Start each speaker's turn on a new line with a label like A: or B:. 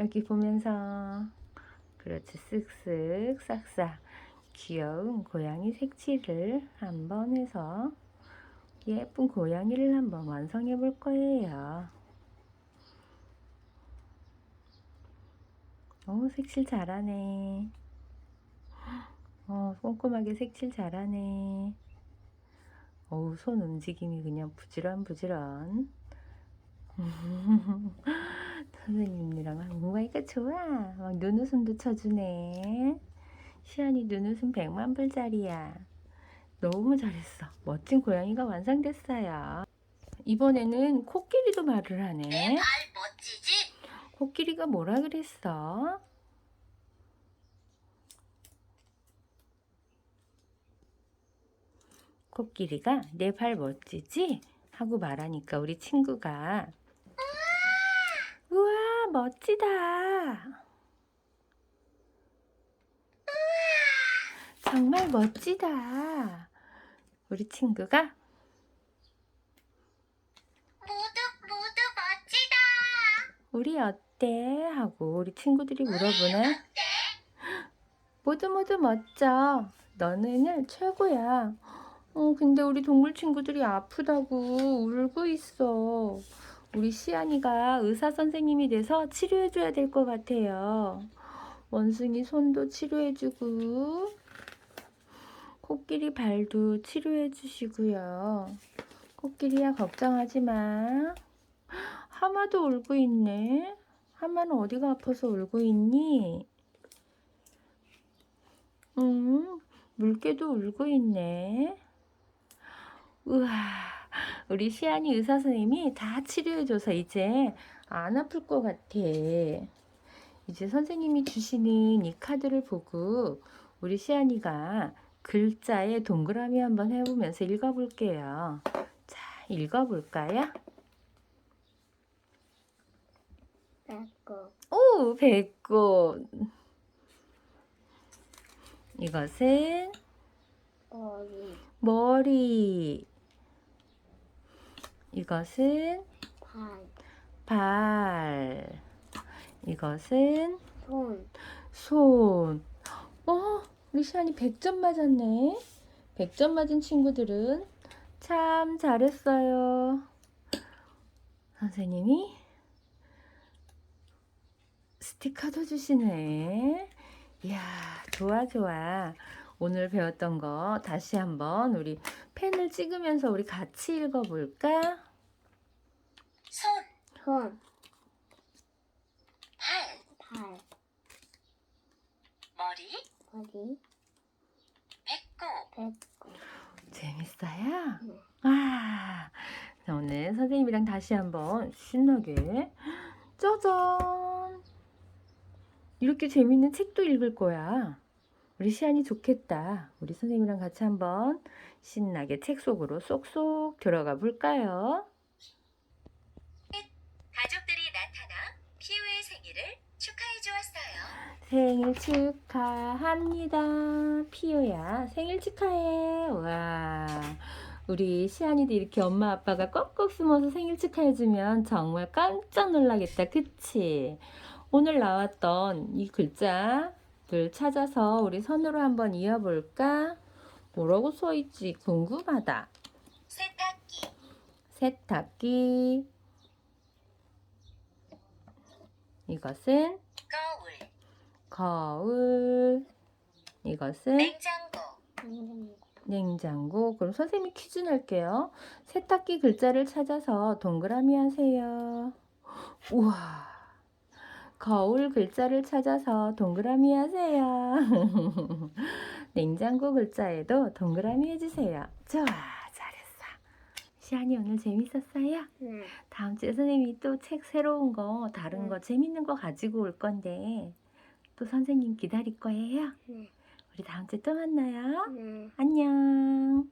A: 여기 보면서 그렇지 쓱쓱 싹싹 귀여운 고양이 색칠을 한번 해서 예쁜 고양이를 한번 완성해 볼 거예요. 오, 색칠 잘하네. 어, 꼼꼼하게 색칠 잘하네. 어우, 손 움직임이 그냥 부지런부지런. 선생님이랑 공부하니까 좋아. 막 눈웃음도 쳐주네. 시안이 눈웃음 100만 불짜리야. 너무 잘했어. 멋진 고양이가 완성됐어요. 이번에는 코끼리도 말을 하네.
B: 내발 멋지지?
A: 코끼리가 뭐라 그랬어? 코끼리가 내 발 멋지지? 하고 말하니까 우리 친구가 멋지다 정말 멋지다 우리 친구가
B: 모두 모두 멋지다.
A: 우리 어때? 하고 우리 친구들이 물어보네 모두 모두 멋져. 너네는 최고야. 어, 근데 우리 동물 친구들이 아프다고 울고 있어. 우리 시안이가 의사 선생님이 돼서 치료해줘야 될 것 같아요. 원숭이 손도 치료해주고, 코끼리 발도 치료해주시고요. 코끼리야, 걱정하지 마. 하마도 울고 있네. 하마는 어디가 아파서 울고 있니? 음, 물개도 울고 있네. 우와, 우리 시안이 의사 선생님이 다 치료해줘서 이제 안 아플 것 같아. 이제 선생님이 주시는 이 카드를 보고 우리 시안이가 글자에 동그라미 한번 해보면서 읽어볼게요. 자, 읽어볼까요?
B: 배꼽
A: 오, 배꼽. 이것은
B: 머리
A: 머리. 이것은
B: 발
A: 발. 이것은
B: 손
A: 손. 어, 우리 시안이 100점 맞았네. 100점 맞은 친구들은 참 잘했어요. 선생님이 스티커도 주시네. 이야, 좋아, 좋아. 오늘 배웠던 거 다시 한번 우리 펜을 찍으면서 우리 같이 읽어볼까?
B: 손, 손, 발, 발, 머리, 머리, 배꼽, 배꼽.
A: 재밌어요?
B: 네.
A: 와, 자, 오늘 선생님이랑 다시 한번 신나게 짜잔! 이렇게 재밌는 책도 읽을 거야. 우리 시안이 좋겠다. 우리 선생님이랑 같이 한번 신나게 책 속으로 쏙쏙 들어가 볼까요?
B: 가족들이 나타나 피우의 생일을 축하해 주었어요.
A: 생일 축하합니다. 피오야, 생일 축하해. 와, 우리 시안이도 이렇게 엄마 아빠가 꼭꼭 숨어서 생일 축하해주면 정말 깜짝 놀라겠다. 그치? 오늘 나왔던 이 글자 들 찾아서 우리 선으로 한번 이어볼까? 뭐라고 써있지? 궁금하다.
B: 세탁기,
A: 세탁기. 이것은
B: 거울,
A: 거울. 이것은
B: 냉장고,
A: 냉장고. 그럼 선생님이 퀴즈 낼게요. 세탁기 글자를 찾아서 동그라미 하세요. 우와. 거울 글자를 찾아서 동그라미 하세요. 냉장고 글자에도 동그라미 해주세요. 좋아. 잘했어. 시안이 오늘 재밌었어요?
B: 네.
A: 다음 주에 선생님이 또 책 새로운 거, 다른
B: 네.
A: 거, 재밌는 거 가지고 올 건데 또 선생님 기다릴 거예요.
B: 네.
A: 우리 다음 주에 또 만나요.
B: 네.
A: 안녕.